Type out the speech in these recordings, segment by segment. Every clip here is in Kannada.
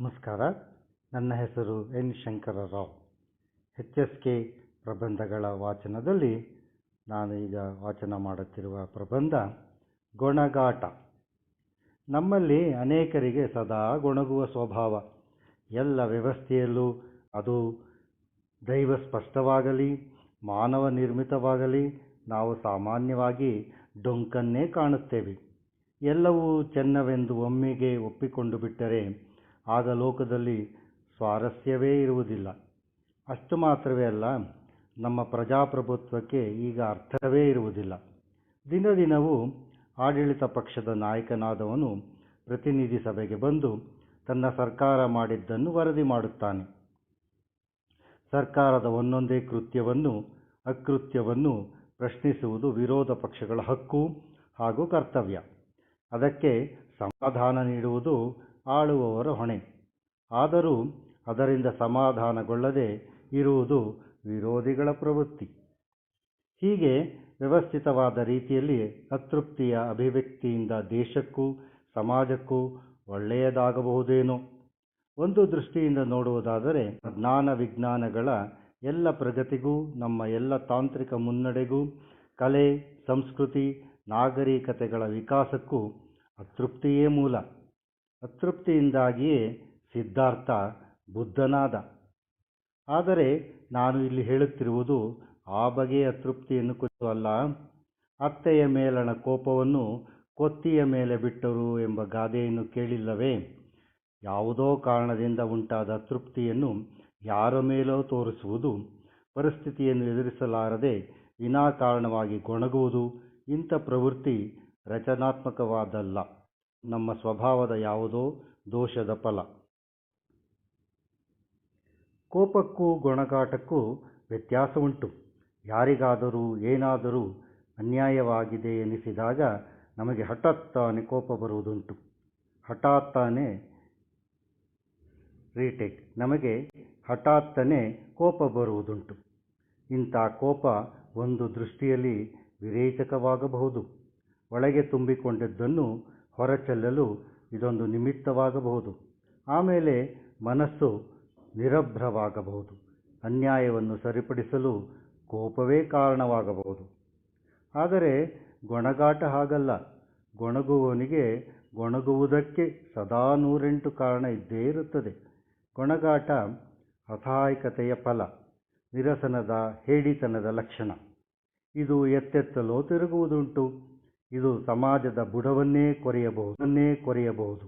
ನಮಸ್ಕಾರ. ನನ್ನ ಹೆಸರು N. Shankararao. H. S. K. ಪ್ರಬಂಧಗಳ ವಾಚನದಲ್ಲಿ ನಾನು ಈಗ ವಾಚನ ಮಾಡುತ್ತಿರುವ ಪ್ರಬಂಧ ಗೊಣಗಾಟ. ನಮ್ಮಲ್ಲಿ ಅನೇಕರಿಗೆ ಸದಾ ಗೊಣಗುವ ಸ್ವಭಾವ. ಎಲ್ಲ ವ್ಯವಸ್ಥೆಯಲ್ಲೂ ಅದು ದೈವ ಸ್ಪಷ್ಟವಾಗಲಿ, ಮಾನವ ನಿರ್ಮಿತವಾಗಲಿ, ನಾವು ಸಾಮಾನ್ಯವಾಗಿ ಡೊಂಕನ್ನೇ ಕಾಣುತ್ತೇವೆ. ಎಲ್ಲವೂ ಚೆನ್ನವೆಂದು ಒಮ್ಮೆಗೆ ಒಪ್ಪಿಕೊಂಡು ಬಿಟ್ಟರೆ ಆಗ ಲೋಕದಲ್ಲಿ ಸ್ವಾರಸ್ಯವೇ ಇರುವುದಿಲ್ಲ. ಅಷ್ಟು ಮಾತ್ರವೇ ಅಲ್ಲ, ನಮ್ಮ ಪ್ರಜಾಪ್ರಭುತ್ವಕ್ಕೆ ಈಗ ಅರ್ಥವೇ ಇರುವುದಿಲ್ಲ. ದಿನ ದಿನವೂ ಆಡಳಿತ ಪಕ್ಷದ ನಾಯಕನಾದವನು ಪ್ರತಿನಿಧಿ ಸಭೆಗೆ ಬಂದು ತನ್ನ ಸರ್ಕಾರ ಮಾಡಿದ್ದನ್ನು ವರದಿ ಮಾಡುತ್ತಾನೆ. ಸರ್ಕಾರದ ಒಂದೊಂದೇ ಕೃತ್ಯವನ್ನು, ಅಕೃತ್ಯವನ್ನು ಪ್ರಶ್ನಿಸುವುದು ವಿರೋಧ ಪಕ್ಷಗಳ ಹಕ್ಕು ಹಾಗೂ ಕರ್ತವ್ಯ. ಅದಕ್ಕೆ ಸಮಾಧಾನ ನೀಡುವುದು ಆಳುವವರ ಹೊಣೆ. ಆದರೂ ಅದರಿಂದ ಸಮಾಧಾನಗೊಳ್ಳದೆ ಇರುವುದು ವಿರೋಧಿಗಳ ಪ್ರವೃತ್ತಿ. ಹೀಗೆ ವ್ಯವಸ್ಥಿತವಾದ ರೀತಿಯಲ್ಲಿ ಅತೃಪ್ತಿಯ ಅಭಿವ್ಯಕ್ತಿಯಿಂದ ದೇಶಕ್ಕೂ ಸಮಾಜಕ್ಕೂ ಒಳ್ಳೆಯದಾಗಬಹುದೇನೋ? ಒಂದು ದೃಷ್ಟಿಯಿಂದ ನೋಡುವುದಾದರೆ, ಜ್ಞಾನ ವಿಜ್ಞಾನಗಳ ಎಲ್ಲ ಪ್ರಗತಿಗೂ, ನಮ್ಮ ಎಲ್ಲ ತಾಂತ್ರಿಕ ಮುನ್ನಡೆಗೂ, ಕಲೆ, ಸಂಸ್ಕೃತಿ, ನಾಗರಿಕತೆಗಳ ವಿಕಾಸಕ್ಕೂ ಅತೃಪ್ತಿಯೇ ಮೂಲ. ಅತೃಪ್ತಿಯಿಂದಾಗಿಯೇ ಸಿದ್ಧಾರ್ಥ ಬುದ್ಧನಾದ. ಆದರೆ ನಾನು ಇಲ್ಲಿ ಹೇಳುತ್ತಿರುವುದು ಆ ಬಗೆಯ ಅತೃಪ್ತಿಯನ್ನು ಕುರಿತು ಅಲ್ಲ. ಅತ್ತೆಯ ಮೇಲಣ ಕೋಪವನ್ನು ಕೊತ್ತಿಯ ಮೇಲೆ ಬಿಟ್ಟರು ಎಂಬ ಗಾದೆಯನ್ನು ಕೇಳಿಲ್ಲವೇ? ಯಾವುದೋ ಕಾರಣದಿಂದ ಉಂಟಾದ ತೃಪ್ತಿಯನ್ನು ಯಾರ ಮೇಲೋ ತೋರಿಸುವುದು? ಪರಿಸ್ಥಿತಿಯನ್ನು ಎದುರಿಸಲಾರದೆ ವಿನಾಕಾರಣವಾಗಿ ಗೊಣಗುವುದು ಇಂಥ ಪ್ರವೃತ್ತಿ ರಚನಾತ್ಮಕವಾದಲ್ಲ. ನಮ್ಮ ಸ್ವಭಾವದ ಯಾವುದೋ ದೋಷದ ಫಲ. ಕೋಪಕ್ಕೂ ಗೊಣಗಾಟಕ್ಕೂ ವ್ಯತ್ಯಾಸ ಉಂಟು ಯಾರಿಗಾದರೂ ಏನಾದರೂ ಅನ್ಯಾಯವಾಗಿದೆ ಎನಿಸಿದಾಗ ನಮಗೆ ಹಠಾತ್ತಾನೆ ಕೋಪ ಬರುವುದುಂಟು. ಹಠಾತ್ತಾನೆ ರೀಟೇಕ್ ನಮಗೆ ಹಠಾತ್ತನೆ ಕೋಪ ಬರುವುದುಂಟು. ಇಂಥ ಕೋಪ ಒಂದು ದೃಷ್ಟಿಯಲ್ಲಿ ವಿರೇಚಕವಾಗಬಹುದು. ಒಳಗೆ ತುಂಬಿಕೊಂಡಿದ್ದನ್ನು ಹೊರಚೆಲ್ಲಲು ಇದೊಂದು ನಿಮಿತ್ತವಾಗಬಹುದು. ಆಮೇಲೆ ಮನಸ್ಸು ನಿರಭ್ರವಾಗಬಹುದು. ಅನ್ಯಾಯವನ್ನು ಸರಿಪಡಿಸಲು ಕೋಪವೇ ಕಾರಣವಾಗಬಹುದು. ಆದರೆ ಗೊಣಗಾಟ ಹಾಗಲ್ಲ. ಗೊಣಗುವವನಿಗೆ ಗೊಣಗುವುದಕ್ಕೆ ಸದಾ ನೂರೆಂಟು ಕಾರಣ ಇದ್ದೇ ಇರುತ್ತದೆ. ಗೊಣಗಾಟ ಅಸಹಾಯಕತೆಯ ಫಲ, ನಿರಸನದ ಹೇಡಿತನದ ಲಕ್ಷಣ. ಇದು ಎತ್ತೆತ್ತಲೋ ತಿರುಗುವುದುಂಟು. ಇದು ಸಮಾಜದ ಬುಡವನ್ನೇ ಕೊರೆಯಬಹುದನ್ನೇ ಕೊರೆಯಬಹುದು.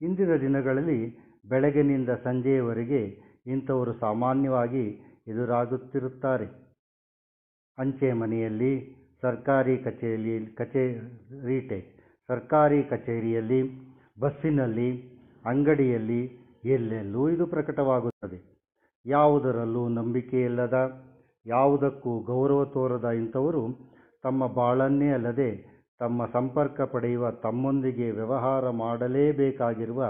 ಇಂದಿನ ದಿನಗಳಲ್ಲಿ ಬೆಳಗಿನಿಂದ ಸಂಜೆಯವರೆಗೆ ಇಂಥವರು ಸಾಮಾನ್ಯವಾಗಿ ಎದುರಾಗುತ್ತಿರುತ್ತಾರೆ. ಅಂಚೆ ಮನೆಯಲ್ಲಿ, ಸರ್ಕಾರಿ ಕಚೇರಿಯಲ್ಲಿ ಕಚೇರಿ ರೀಟೇಕ್, ಸರ್ಕಾರಿ ಕಚೇರಿಯಲ್ಲಿ, ಬಸ್ಸಿನಲ್ಲಿ, ಅಂಗಡಿಯಲ್ಲಿ ಎಲ್ಲೆಲ್ಲೂ ಇದು ಪ್ರಕಟವಾಗುತ್ತದೆ. ಯಾವುದರಲ್ಲೂ ನಂಬಿಕೆಯಿಲ್ಲದ ಯಾವುದಕ್ಕೂ ಗೌರವ ತೋರದ ಇಂಥವರು ತಮ್ಮ ಬಾಳನ್ನೇ ಅಲ್ಲದೆ ತಮ್ಮ ಸಂಪರ್ಕ ಪಡೆಯುವ ತಮ್ಮೊಂದಿಗೆ ವ್ಯವಹಾರ ಮಾಡಲೇಬೇಕಾಗಿರುವ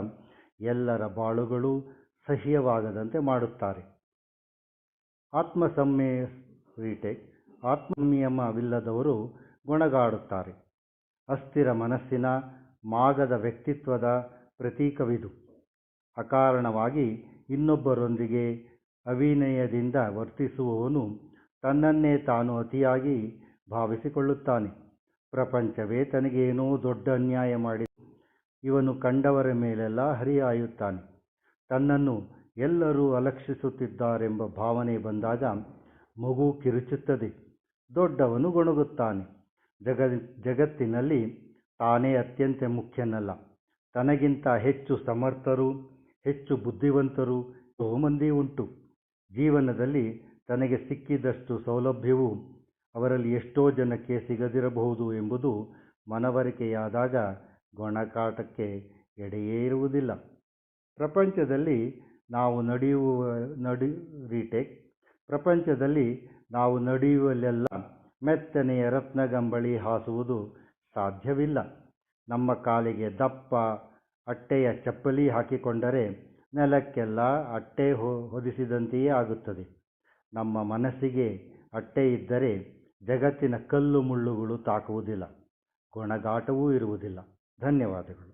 ಎಲ್ಲರ ಬಾಳುಗಳು ಸಹ್ಯವಾಗದಂತೆ ಮಾಡುತ್ತಾರೆ. ಆತ್ಮಸಂಯ ರೀಟೇಕ್ ಆತ್ಮನಿಯಮವಿಲ್ಲದವರು ಗೊಣಗಾಡುತ್ತಾರೆ. ಅಸ್ಥಿರ ಮನಸ್ಸಿನ ಮಾಗದ ವ್ಯಕ್ತಿತ್ವದ ಪ್ರತೀಕವಿದು. ಅಕಾರಣವಾಗಿ ಇನ್ನೊಬ್ಬರೊಂದಿಗೆ ಅವಿನಯದಿಂದ ವರ್ತಿಸುವವನು ತನ್ನನ್ನೇ ತಾನು ಅತಿಯಾಗಿ ಭಾವಿಸಿಕೊಳ್ಳುತ್ತಾನೆ. ಪ್ರಪಂಚವೇ ತನಗೇನೋ ದೊಡ್ಡ ಅನ್ಯಾಯ ಮಾಡಿ ಇವನು ಕಂಡವರ ಮೇಲೆಲ್ಲ ಹರಿಹಾಯುತ್ತಾನೆ. ತನ್ನನ್ನು ಎಲ್ಲರೂ ಅಲಕ್ಷಿಸುತ್ತಿದ್ದಾರೆಂಬ ಭಾವನೆ ಬಂದಾಗ ಮಗು ಕಿರುಚುತ್ತದೆ. ದೊಡ್ಡವನು ಗೊಣಗುತ್ತಾನೆ. ಜಗ ಜಗತ್ತಿನಲ್ಲಿ ತಾನೇ ಅತ್ಯಂತ ಮುಖ್ಯನಲ್ಲ. ತನಗಿಂತ ಹೆಚ್ಚು ಸಮರ್ಥರು, ಹೆಚ್ಚು ಬುದ್ಧಿವಂತರು ಬಹುಮಂದಿ ಮಂದಿ ಉಂಟು. ಜೀವನದಲ್ಲಿ ತನಗೆ ಸಿಕ್ಕಿದಷ್ಟು ಸೌಲಭ್ಯವು ಅವರಲ್ಲಿ ಎಷ್ಟೋ ಜನಕ್ಕೆ ಸಿಗದಿರಬಹುದು ಎಂಬುದು ಮನವರಿಕೆಯಾದಾಗ ಗೊಣಕಾಟಕ್ಕೆ ಎಡೆಯೇ ಇರುವುದಿಲ್ಲ. ಪ್ರಪಂಚದಲ್ಲಿ ನಾವು ನಡೆಯುವ, ನಡಿ, ರೀಟೇಕ್, ಪ್ರಪಂಚದಲ್ಲಿ ನಾವು ನಡೆಯುವಲ್ಲೆಲ್ಲ ಮೆತ್ತನೆಯ ರತ್ನಗಂಬಳಿ ಹಾಸುವುದು ಸಾಧ್ಯವಿಲ್ಲ. ನಮ್ಮ ಕಾಲಿಗೆ ದಪ್ಪ ಅಟ್ಟೆಯ ಚಪ್ಪಲಿ ಹಾಕಿಕೊಂಡರೆ ನೆಲಕ್ಕೆಲ್ಲ ಅಟ್ಟೆ ಹೊದಿಸಿದಂತೆಯೇ ಆಗುತ್ತದೆ. ನಮ್ಮ ಮನಸ್ಸಿಗೆ ಅಟ್ಟೆ ಇದ್ದರೆ ಜಗತ್ತಿನ ಕಲ್ಲು ಮುಳ್ಳುಗಳು ತಾಕುವುದಿಲ್ಲ ಗುಣಗಾಟವೂ ಇರುವುದಿಲ್ಲ. ಧನ್ಯವಾದಗಳು.